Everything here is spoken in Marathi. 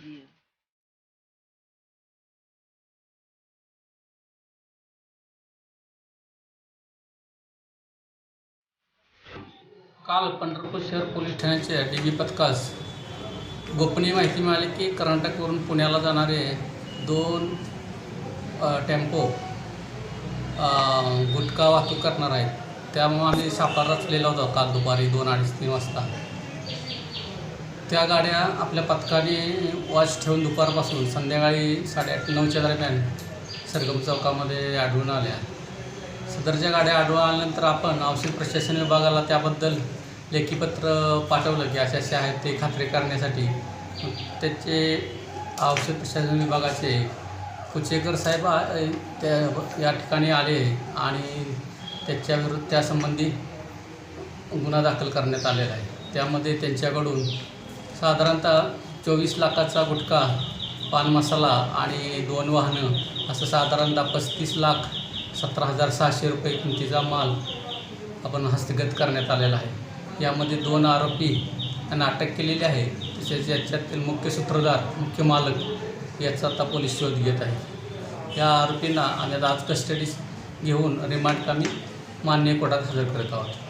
you काल पंढरपूर शहर पोलीस ठाण्याच्या डी बी पथकास गोपनीय माहिती मिळाली की कर्नाटकवरून पुण्याला जाणारे दोन टेम्पो गुटखा वाहतूक करणार आहेत. त्यामुळे आम्ही सापळा रचलेला होता काल दुपारी दोन अडीच तीन वाजता. त्या गाड्या आपल्या पथकाने वॉच ठेवून दुपारपासून संध्याकाळी साडेआठ नऊच्या दरम्यान सरगम चौकामध्ये आढळून आल्या. सदरच्या गाड्या आढळून आल्यानंतर आपण औषध प्रशासन विभागाला त्याबद्दल लेखीपत्र पाठवलं की असे असे आहेत ते खात्री करण्यासाठी. त्याचे औषध प्रशासन विभागाचे कुचेकर साहेब त्या या ठिकाणी आले आणि त्याच्याविरुद्ध त्यासंबंधी गुन्हा दाखल करण्यात आलेला आहे. त्यामध्ये त्यांच्याकडून साधारणतः चोवीस लाखाचा गुटखा पान मसाला आणि दोन वाहनं असं साधारणतः पस्तीस लाख सतरा हजार सहाशे रुपये किमतीचा माल आपण हस्तगत करण्यात आलेला आहे. यामध्ये दोन आरोपी त्यांना अटक केलेली आहे. तसेच याच्यातील मुख्य सूत्रधार मुख्य मालक याचा आता पोलीस शोध घेत आहे. या आरोपींना आणि आज कस्टडीस घेऊन रिमांड आम्ही मान्य कोर्टात हजर करत आहोत.